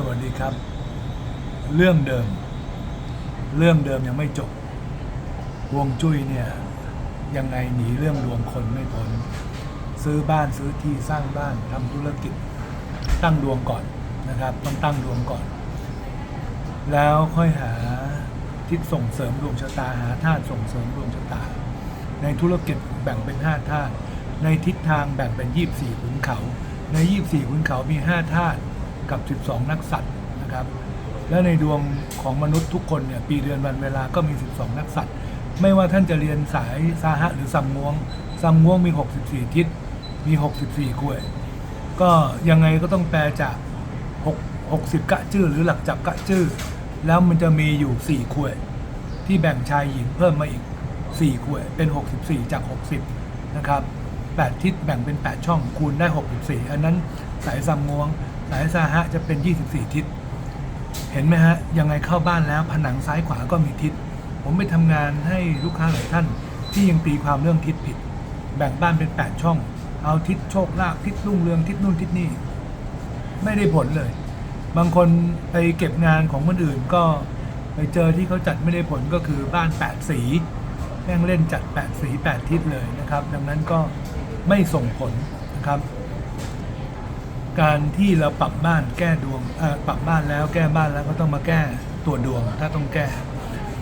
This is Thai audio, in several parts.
สวัสดีครับ เรื่องเดิม เรื่องเดิมยังไม่จบวงจุ้ยเนี่ยยังไงหนีเรื่องดวงคนไม่พ้นซื้อบ้านซื้อที่สร้างบ้านทำธุรกิจ ตั้งดวงก่อนนะครับ ต้องตั้งดวงก่อน แล้วค่อยหาทิศส่งเสริมดวงชะตาหาธาตุส่งเสริมดวงชะตา ในธุรกิจแบ่งเป็นห้าธาตุในทิศทางแบ่งเป็นยี่สี่ขุนเขา ในยี่สี่ขุนเขามีห้าธาตุ กับสิบสองนักสัตว์นะครับ และในดวงของมนุษย์ทุกคนเนี่ยปีเดือนวันเวลาก็มี 12 นักสัตว์ ไม่ว่าท่านจะเรียนสายสาหะหรือซัมม่วงซัมม่วงมี 64 ทิศมี 64กล้วย ก็ยังไงก็ต้องแปลจาก 6 60 กะจื้อหรือหลักจับกะจื้อแล้วมันจะมีอยู่ 4 ขวย ที่แบ่งชายหญิงเพิ่มมาอีก 4 ขวยเป็น 64 จาก 60 นะครับ 8 ทิศแบ่งเป็น 8 ช่องคูณได้ 64 อันนั้นสายซัมม่วง สายสาหะจะเป็น 24 ทิศ เห็นไหมฮะ ยังไงเข้าบ้านแล้วผนังซ้ายขวาก็มีทิศ ผมไปทำงานให้ลูกค้าหลายท่าน ที่ยังตีความเรื่องทิศผิด แบ่งบ้านเป็น 8 ช่อง เอาทิศโชคลาภทิศรุ่งเรืองทิศนู่นทิศนี่ ไม่ได้ผลเลย บางคนไปเก็บงานของคนอื่นก็ไปเจอที่เขาจัดไม่ได้ผลก็คือบ้าน 8 สีแม่งเล่นจัด 8 สี 8 ทิศเลยนะครับ ดังนั้นก็ ไม่ส่งผลนะครับ การที่เราปรับบ้านแก้ดวงอ่อปรับบ้านแล้วแก้บ้านแล้วก็ต้องมาแก้ตัวดวง ถ้าต้องแก้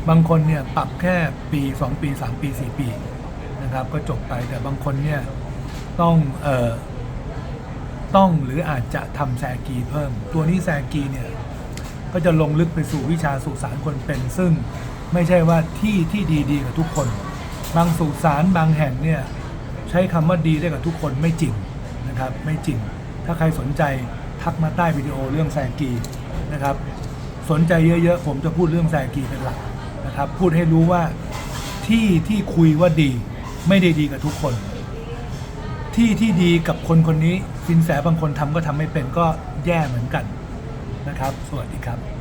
บางคนเนี่ยปรับแค่ปี 2 ปี 3 ปี 4 ปีนะครับ ก็จบไปแต่บางคนเนี่ยต้องเอ่อต้องหรืออาจจะทำแซกีเพิ่ม ตัวนี้แซกีเนี่ยก็จะลงลึกไปสู่วิชาสุสานคนเป็น ซึ่งไม่ใช่ว่าที่ที่ดีดีกับทุกคน บางสุสานบางแห่งเนี่ย ช้คำว่าดีได้กับทุกคนไม่จริงนะครับไม่จริง ถ้าใครสนใจทักมาใต้วิดีโอเรื่องแซกีนะครับสนใจเยอะๆ ผมจะพูดเรื่องแซกีเป็นหลักนะครับพูดให้รู้ว่าที่ที่คุยว่าดีไม่ได้ดีกับทุกคน ที่ที่ดีกับคนคนนี้สินแสบางคนทำก็ทำไม่เป็นก็แย่เหมือนกันนะครับ สวัสดีครับ